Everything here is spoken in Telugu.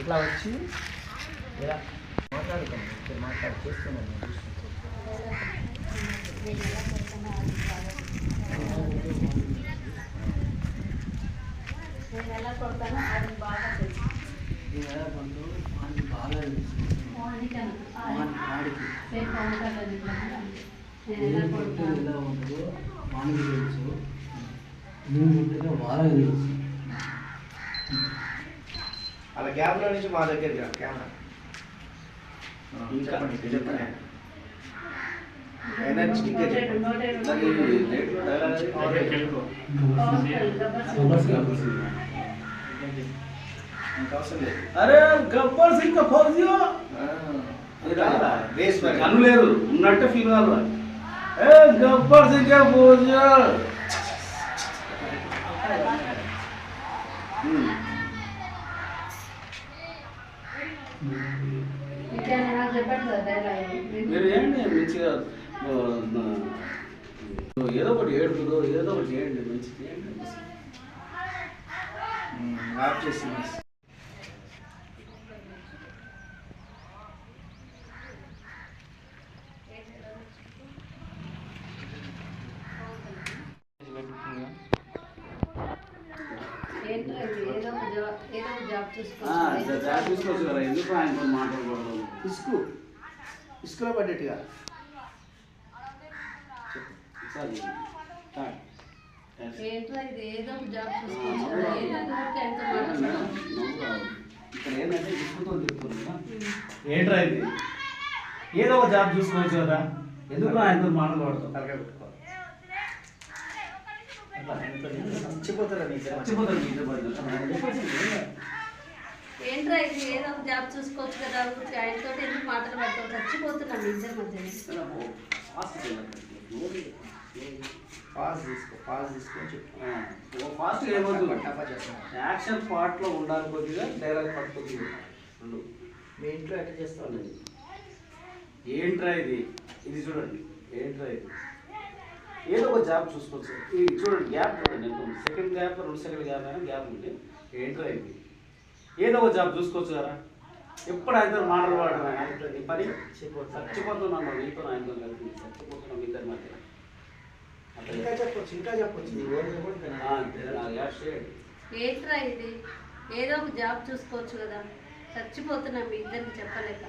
ఇట్లా వచ్చి ఇలా మాట్లాడుతాను మాట్లాడు చేస్తున్నాను నేను ఎలా కొడతానో అది బాగా తెలుసు నేను ఎలా ఎలా ఉంటుందో వానికి తెలుసు. నేను పుట్టిన వాళ్ళకి తెలుసు. గ్యాప్లో నుంచి మా దగ్గరికి రా కెమెరా ఇంకా చెప్పండి చెప్పండి ఎనర్జెటిక్గా చెప్పండి నోటేడు, నాకు నోటేడు. ఈ రేట్లు డైలాగ్ అది పవన్ కళ్యాణ్ గబ్బర్ సింగ్. గబ్బర్ సింగ్. ఇంకా అవసరం లేదు అరే గబ్బర్ సింగ్ కా ఫౌజియో బేస్ కన్ను లేదు ఉన్నట్టే ఫీల్ కావాలి ఏ గబ్బర్ సింగ్ కా ఫౌజియో మీరు ఏంటి మంచిగా ఏదో ఒకటి ఏడుపుదో ఏదో ఒకటి చేయండి మంచిది. ఏంటి ఆఫ్ చేసి ఏంటో ఇది ఏదో ఒక జాబ్ చూసుకోవచ్చు కదా ఎందుకు మాట్లాడకూడదు ఇసుకు ఇసుకలో పడ్డట్టుగా. సరే స్టార్ట్. Yes. ఏంటో ఇది? ఏదో ఒక జాబ్ చూసుకోవచ్చు. ఇక్కడ ఏంటంటే ఇసుకతో. ఏంట్రా ఇది? ఏదో ఒక జాబ్ చూసుకోవచ్చు కదా. ఎందుకు ఆయనతో మాట్లాడతాం తలకాయ చచ్చిపోతారా? చచ్చిపోతారు. ఏంట్రా ఇది? ఏదో ఒక జాబ్ చూసుకోవచ్చు కదా ఆయనతో ఎందుకు మాటలు పడతావు? ఇద్దరి పాజ్ తీసుకో పాజ్ తీసుకొని చెప్పు. ఆ, ఓ fast గా ఏమొద్దు. టపా చేస్తున్నాను యాక్షన్ పార్ట్లో ఉండాలి కొద్దిగా డైలాగ్ పార్ట్ కొద్దిగా. రెండు మీ ఇంట్లో ఎట్లా చేస్తాను. ఏంట్రా ఇది? ఇది చూడండి. ఏంట్రా ఇది? ఏదో ఒక జాబ్ చూసుకోవచ్చు. ఇది చూడండి గ్యాప్ చూడండి. ఎంత సెకండ్ గ్యాప్ రెండు సెకండ్ గ్యాప్ అయినా గ్యాప్ ఉంది ఏంట్రా ఇది ఏదో ఒక జాబ్ చూసుకోవచ్చు కదా. ఎప్పుడు ఆయనతో మాటలు వాడడం ఆయన ఈ పని చచ్చిపోతున్నాను నీతో ఆయనతో కలిపి చచ్చిపోతున్నాం ఇద్దరి మధ్య. ఇంకా చెప్పొచ్చు ఇంకా చెప్పొచ్చు. నీ ఏదో ఒక జాబ్ చూసుకోవచ్చు కదా. చచ్చిపోతున్నాం మీ ఇద్దరికి చెప్పలేక.